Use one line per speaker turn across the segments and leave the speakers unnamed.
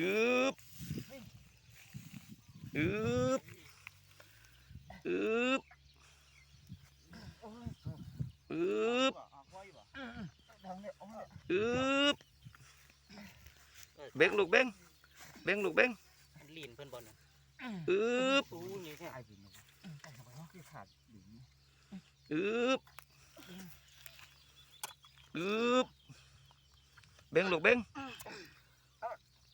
อึบอึบอึบ
โอ้ย
อึบ
ออกไว้บ่ทางเนี่ยเอามาเนี่ย
อึบเบ่งลูกเบ่งเบ่งลูกเบ่ง
ลีนเพิ่นบอลน่ะ
อึบ
ตู้นี่แค่
ตายจริงเลยไอ้ทำไมเขาคือขาดดิน
อึบอึบเบ่งลูกเบ่ง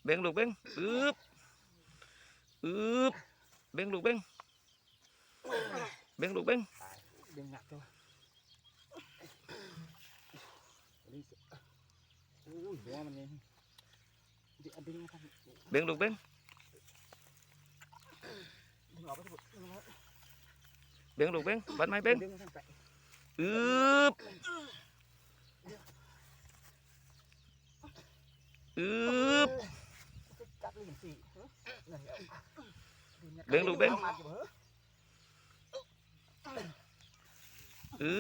เบ่งลูกเบ่งอึบอึบเบ่งลูกเบ่งเบ่งลูกเบ่ง
ดึงหนักจังนี่โอ้ยหัวมันนี่ดึงดึงมาทำ
เบ่งลูกเบ่ง
ดึงออกไปทั้งหมดดึงออก
เบ่งลูกเบ่งบัดไม้เบ่ง
ดึงมาทั้งไป
อึบอึบ
จับลิ้น
เบิ้งลูกเบิ้ง
อื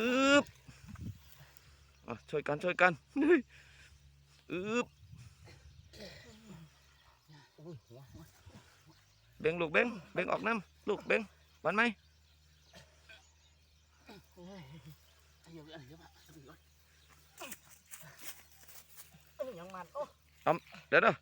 บช่วยกันช่วยกันอืบเบ้งลูกเบ้งเบ้งออกน้ำลูกเบ้ง
วันไหมเอา
เดี๋ยวเด้อ